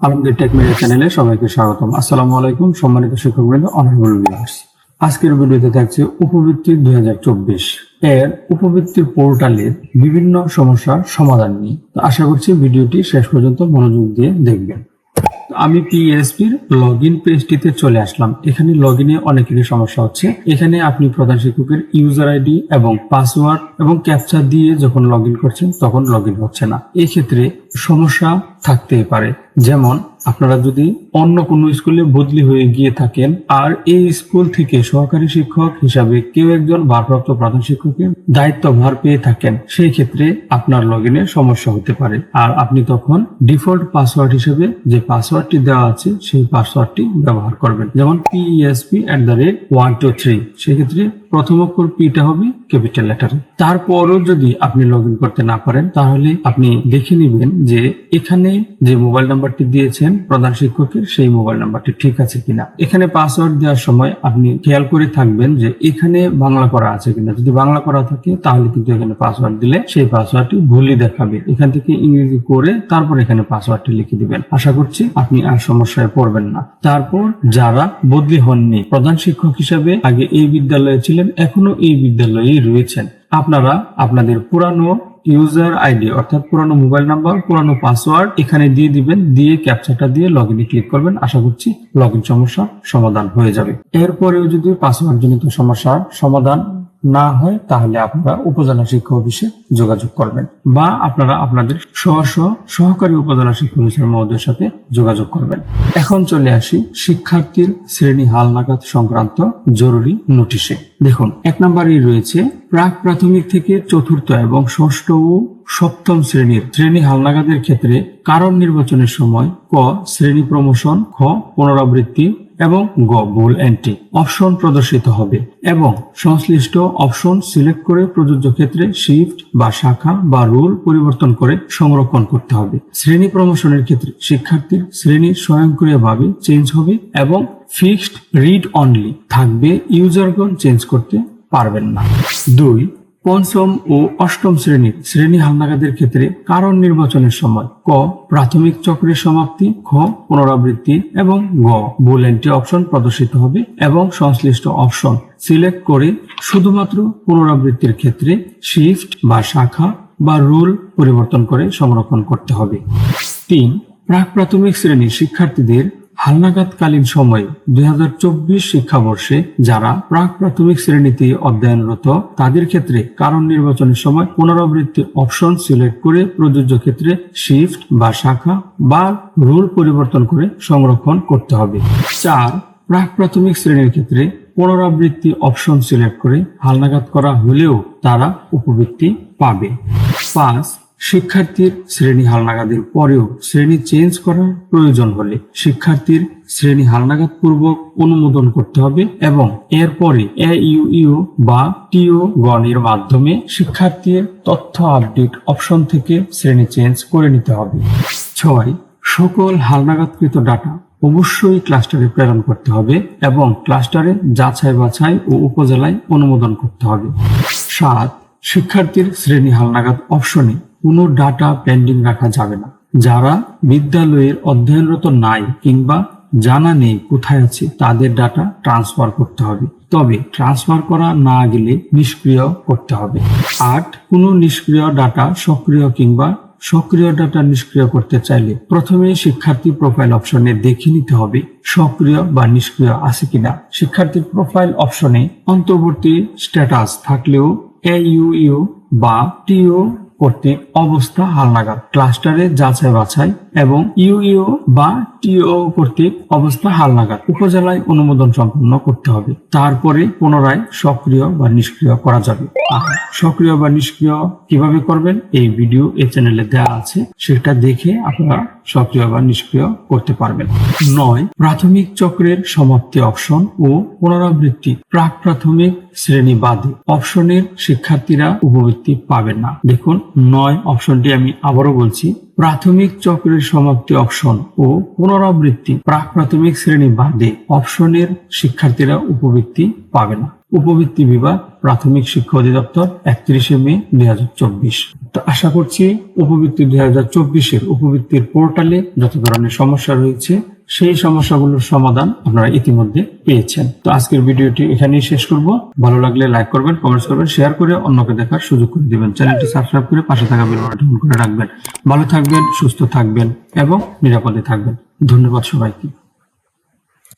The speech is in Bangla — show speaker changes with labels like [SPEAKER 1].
[SPEAKER 1] আলমগীর টেক মিডিয়া চ্যানেলে সবাইকে স্বাগতম। আসসালামু আলাইকুম, সম্মানিত শিক্ষকবৃন্দ, অনারেবল ভিউয়ার্স আজকের ভিডিওতে থাকছে উপবৃত্তি দুই হাজার চব্বিশ। এর উপবৃত্তির পোর্টালের বিভিন্ন সমস্যার সমাধান নিয়ে। তো আশা করছি ভিডিওটি শেষ পর্যন্ত মনোযোগ দিয়ে দেখবেন। আমি পিএসপির লগ ইন পেজটিতে চলে আসলাম। এখানে লগ ইনে অনেকেরই সমস্যা হচ্ছে। এখানে আপনি প্রধান শিক্ষকের ইউজার আইডি এবং পাসওয়ার্ড এবং ক্যাপচার দিয়ে যখন লগ ইন করছেন, তখন লগ ইন হচ্ছে না। এই ক্ষেত্রে সমস্যা থাকতেই পারে। যেমন, আপনারা যদি অন্য কোনো স্কুলে বদলি হয়ে গিয়ে থাকেন, আর এই স্কুল থেকে সহকারী শিক্ষক হিসাবে কেউ একজন ভারপ্রাপ্ত প্রধান শিক্ষকের দায়িত্বভার পেয়ে থাকেন, সেই ক্ষেত্রে আপনার লগ সমস্যা হতে পারে। আর আপনি তখন ডিফল্ট পাসওয়ার্ড হিসেবে যে পাসওয়ার্ডটি দেওয়া আছে, সেই পাসওয়ার্ডটি ব্যবহার করবেন। যেমন PSP at the rate one two three সেক্ষেত্রে প্রথম অক্ষর পিটা হবে ক্যাপিটাল লেটার তারপরও যদি আপনি লগ করতে না পারেন, তাহলে আপনি দেখে নেবেন যে এখানে যে মোবাইল নাম্বারটি দিয়েছেন প্রধান শিক্ষকের, সেই মোবাইল নাম্বারটি ঠিক আছে কিনা। এখানে পাসওয়ার্ড দেওয়ার সময় আপনি খেয়াল করে থাকবেন যে এখানে বাংলা করা আছে কিনা। যদি বাংলা করা থাকে, তাহলে কিন্তু এখানে পাসওয়ার্ড দিলে সেই পাসওয়ার্ডটি ভুলই দেখাবে। এখান থেকে ইংরেজি করে তারপর এখানে পাসওয়ার্ডটি লিখে দিবেন। আশা করছি আপনি আর সমস্যায় পড়বেন না। তারপর যারা বদলি হননি, প্রধান শিক্ষক হিসেবে আগে এই বিদ্যালয়ে ছিলেন, এখনও এই বিদ্যালয়ে রয়েছেন। আপনারা আপনাদের পুরানো ইউজার আইডি অর্থাৎ পুরানো মোবাইল নাম্বার পুরানো পাসওয়ার্ড এখানে দিয়ে দিবেন, দিয়ে ক্যাপচারটা দিয়ে লগ ইনে ক্লিক করবেন। আশা করছি লগ ইন সমস্যা সমাধান হয়ে যাবে। এরপরেও যদি পাসওয়ার্ড জনিত সমস্যার সমাধান না হয় তাহলে আপনারা উপজেলা শিক্ষা অফিসে যোগাযোগ করবেন বা আপনারা আপনাদের সহ সহ সহকারী উপজেলা শিক্ষা অফিসের মহোদয়ের সাথে যোগাযোগ করবেন। এখন চলে আসি শিক্ষার্থীর শ্রেণি হালনাগাদ সংক্রান্ত জরুরি নোটিশে। দেখুন, এক নম্বরেই রয়েছে প্রাক প্রাথমিক থেকে চতুর্থ এবং ষষ্ঠ ও সপ্তম শ্রেণির শ্রেণি হালনাগাদের ক্ষেত্রে কারণ নির্বাচনের সময় ক শ্রেণি প্রমোশন, খ পুনরাবৃত্তি এবং গ ভুল এন্ট্রি অপশন প্রদর্শিত হবে এবং সংশ্লিষ্ট অপশন সিলেক্ট করে প্রযোজ্য ক্ষেত্রে শিফট বা শাখা বা রুল পরিবর্তন করে সংরক্ষণ করতে হবে। শ্রেণি প্রমোশনের ক্ষেত্রে শিক্ষার্থীর শ্রেণি স্বয়ংক্রিয়ভাবে চেঞ্জ হবে এবং ফিক্সড রিড অনলি থাকবে ইউজারগণ চেঞ্জ করতে পারবেন না। দুই পঞ্চম ও অষ্টম শ্রেণির শ্রেণি হালনাগাদের ক্ষেত্রে কারণ নির্বাচনের সময় ক, প্রাথমিক চক্রের সমাপ্তি, খ, পুনরাবৃত্তি এবং গ বুল এন্ট্রি অপশন প্রদর্শিত হবে এবং সংশ্লিষ্ট অপশন সিলেক্ট করে শুধুমাত্র পুনরাবৃত্তির ক্ষেত্রে শিফট বা শাখা বা রুল পরিবর্তন করে সংরক্ষণ করতে হবে। তিন প্রাক প্রাথমিক শ্রেণির শিক্ষার্থীদের হালনাগাদকালীন সময়ে দুই হাজার চব্বিশ শিক্ষাবর্ষে যারা প্রাক প্রাথমিক শ্রেণীতে অধ্যয়নরত, তাদের ক্ষেত্রে কারণ নির্বাচনের সময় পুনরাবৃত্তি অপশন সিলেক্ট করে প্রযোজ্য ক্ষেত্রে শিফট বা শাখা বা রুল পরিবর্তন করে সংরক্ষণ করতে হবে। চার, প্রাক প্রাথমিক শ্রেণির ক্ষেত্রে পুনরাবৃত্তি অপশন সিলেক্ট করে হালনাগাদ করা হলেও তারা উপবৃত্তি পাবে। পাঁচ শিক্ষার্থীর শ্রেণি হালনাগাদের পরেও শ্রেণি চেঞ্জ করার প্রয়োজন হলে শিক্ষার্থীর শ্রেণি হালনাগাদ পূর্বক অনুমোদন করতে হবে এবং এরপরে এ, ইউ বা টিও গণের মাধ্যমে শিক্ষার্থীর তথ্য আপডেট অপশন থেকে শ্রেণি চেঞ্জ করে নিতে হবে। ছয়, সকল হালনাগাদকৃত ডাটা অবশ্যই ক্লাস্টারে প্রেরণ করতে হবে এবং ক্লাস্টারে যাচাই বাছাই ও উপজেলায় অনুমোদন করতে হবে। সাত, শিক্ষার্থীর শ্রেণি হালনাগাদ অপশনে কোনো ডাটা পেন্ডিং রাখা যাবে না। যারা বিদ্যালয়ের অধ্যয়নরত নাই কিংবা জানা নেই কোথায় আছে, তাদের ডাটা ট্রান্সফার করতে হবে। তবে ট্রান্সফার করা না গেলে নিষ্ক্রিয় করতে হবে। আট কোনো নিষ্ক্রিয় ডাটা সক্রিয় কিংবা সক্রিয় ডাটা নিষ্ক্রিয় করতে চাইলে প্রথমে শিক্ষার্থী প্রোফাইল অপশনে দেখে নিতে হবে, সক্রিয় বা নিষ্ক্রিয় আছে কিনা। শিক্ষার্থীর প্রোফাইল অপশনে অন্তর্বর্তী স্ট্যাটাস থাকলেও এ ইউ বা টিও কর্তৃক অবস্থা হালনাগাদ। ক্লাস্টারে যাচাই বাছাই এবং ইউ ইউ বা টিও কর্তৃক অবস্থা হালনাগাদ। উপজেলায় অনুমোদন সম্পন্ন করতে হবে। তারপরে পুনরায় সক্রিয় বা নিষ্ক্রিয় করা যাবে। সক্রিয় বা নিষ্ক্রিয় কীভাবে করবেন? এই ভিডিও এই চ্যানেলে দেওয়া আছে। সেটা দেখে আপনারা সক্রিয় বা নিষ্ক্রিয় করতে পারবেন। নয়, প্রাথমিক চক্রের সমাপ্তি অপশন ও পুনরাবৃত্তি। প্রাক প্রাথমিক শ্রেণি বাদে অপশনের শিক্ষার্থীরা উপবৃত্তি পাবেন না। দেখুন, নয় অপশনটি আমি আবারও বলছি। প্রাথমিক চক্রের সমাপ্তি অপশন ও পুনরাবৃত্তি প্রাক প্রাথমিক শ্রেণি বাদে অপশনের শিক্ষার্থীরা উপবৃত্তি পাবে না। উপবৃত্তি বিভাগ প্রাথমিক শিক্ষা অধিদপ্তর একত্রিশে মে দুই হাজার তো আশা করছি উপবৃত্তি দুই হাজার চব্বিশের উপবৃত্তির পোর্টালে যত ধরনের সমস্যা রয়েছে সেই সমস্যাগুলোর সমাধান আপনারা ইতিমধ্যে পেয়েছেন। তো আজকের ভিডিওটি এখানেই শেষ করব। ভালো লাগলে লাইক করবেন কমেন্টস করবেন শেয়ার করে অন্যকে দেখার সুযোগ করে দিবেন। চ্যানেলটি সাবস্ক্রাইব করে পাশে থাকা বেল বাটন করে রাখবেন। ভালো থাকবেন, সুস্থ থাকবেন এবং নিরাপদে থাকবেন। ধন্যবাদ সবাইকে।